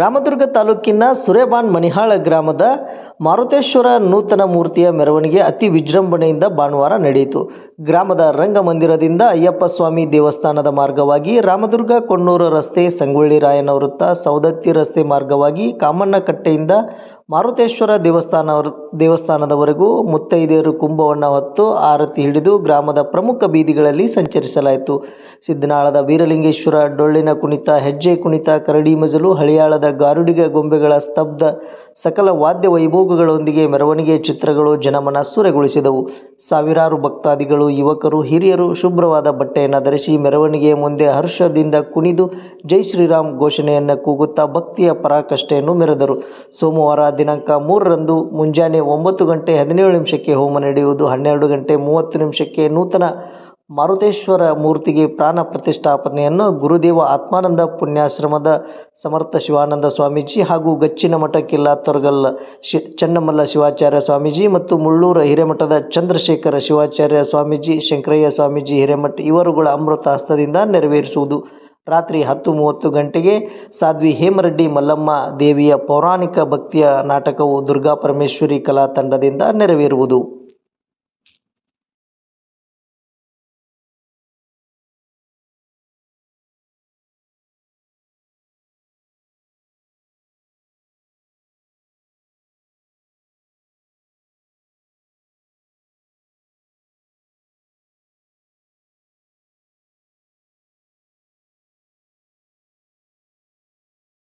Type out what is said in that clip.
ರಾಮದುರ್ಗ ತಾಲೂಕಿನ ಸುರೇಬಾನ್ ಮಣಿಹಾಳ ಗ್ರಾಮದ ಮಾರುತೇಶ್ವರ ನೂತನ ಮೂರ್ತಿಯ ಮೆರವಣಿಗೆ ಅತಿ ವಿಜೃಂಭಣೆಯಿಂದ ಭಾನುವಾರ ನಡೆಯಿತು. ಗ್ರಾಮದ ರಂಗಮಂದಿರದಿಂದ ಅಯ್ಯಪ್ಪ ಸ್ವಾಮಿ ದೇವಸ್ಥಾನದ ಮಾರ್ಗವಾಗಿ ರಾಮದುರ್ಗ ಕೊಣ್ಣೂರು ರಸ್ತೆ ಸಂಗೊಳ್ಳಿ ರಾಯನ ವೃತ್ತ ಸೌದತ್ತಿ ರಸ್ತೆ ಮಾರ್ಗವಾಗಿ ಕಾಮಣ್ಣಕಟ್ಟೆಯಿಂದ ಮಾರುತೇಶ್ವರ ದೇವಸ್ಥಾನ ದೇವಸ್ಥಾನದವರೆಗೂ ಮುತ್ತೈದೆಯರು ಕುಂಭವನ್ನು ಹೊತ್ತು ಆರತಿ ಹಿಡಿದು ಗ್ರಾಮದ ಪ್ರಮುಖ ಬೀದಿಗಳಲ್ಲಿ ಸಂಚರಿಸಲಾಯಿತು. ಸಿದ್ದನಾಳದ ವೀರಲಿಂಗೇಶ್ವರ ಡೊಳ್ಳಿನ ಕುಣಿತ, ಹೆಜ್ಜೆ ಕುಣಿತ, ಕರಡಿ ಮಜಲು, ಹಳಿಯಾಳದ ಗಾರುಡಿಗ ಗೊಂಬೆಗಳ ಸ್ತಬ್ಧ ಸಕಲ ವಾದ್ಯ ವೈಭೋಗಗಳೊಂದಿಗೆ ಮೆರವಣಿಗೆ ಚಿತ್ರಗಳು ಜನಮನ ಸೂರೆಗೊಳಿಸಿದವು. ಸಾವಿರಾರು ಭಕ್ತಾದಿಗಳು, ಯುವಕರು, ಹಿರಿಯರು ಶುಭ್ರವಾದ ಬಟ್ಟೆಯನ್ನು ಧರಿಸಿ ಮೆರವಣಿಗೆಯ ಮುಂದೆ ಹರ್ಷದಿಂದ ಕುಣಿದು ಜೈ ಶ್ರೀರಾಮ್ ಘೋಷಣೆಯನ್ನು ಕೂಗುತ್ತಾ ಭಕ್ತಿಯ ಪರಾಕಾಷ್ಠೆಯನ್ನು ಮೆರೆದರು. ಸೋಮವಾರ ದಿನಾಂಕ ಮೂರರಂದು ಮುಂಜಾನೆ ಒಂಬತ್ತು ಗಂಟೆ ಹದಿನೇಳು ನಿಮಿಷಕ್ಕೆ ಹೋಮ ನಡೆಯುವುದು, ಹನ್ನೆರಡು ಗಂಟೆ ಮೂವತ್ತು ನಿಮಿಷಕ್ಕೆ ನೂತನ ಮಾರುತೇಶ್ವರ ಮೂರ್ತಿಗೆ ಪ್ರಾಣ ಪ್ರತಿಷ್ಠಾಪನೆಯನ್ನು ಗುರುದೇವ ಆತ್ಮಾನಂದ ಪುಣ್ಯಾಶ್ರಮದ ಸಮರ್ಥ ಶಿವಾನಂದ ಸ್ವಾಮೀಜಿ ಹಾಗೂ ಗಚ್ಚಿನ ಮಠ ಕಿಲ್ಲಾ ತೊರಗಲ್ ಶಿ ಚನ್ನಮಲ್ಲ ಶಿವಾಚಾರ್ಯ ಸ್ವಾಮೀಜಿ ಮತ್ತು ಮುಳ್ಳೂರ ಹಿರೇಮಠದ ಚಂದ್ರಶೇಖರ ಶಿವಾಚಾರ್ಯ ಸ್ವಾಮೀಜಿ, ಶಂಕರಯ್ಯ ಸ್ವಾಮೀಜಿ, ಹಿರೇಮಠ ಇವರುಗಳ ಅಮೃತ ಹಸ್ತದಿಂದ ನೆರವೇರಿಸುವುದು. ರಾತ್ರಿ ಹತ್ತು ಮೂವತ್ತು ಗಂಟೆಗೆ ಸಾಧ್ವಿ ಹೇಮರೆಡ್ಡಿ ಮಲ್ಲಮ್ಮ ದೇವಿಯ ಪೌರಾಣಿಕ ಭಕ್ತಿಯ ನಾಟಕವು ದುರ್ಗಾ ಪರಮೇಶ್ವರಿ ಕಲಾ ತಂಡದಿಂದ ನೆರವೇರುವುದು.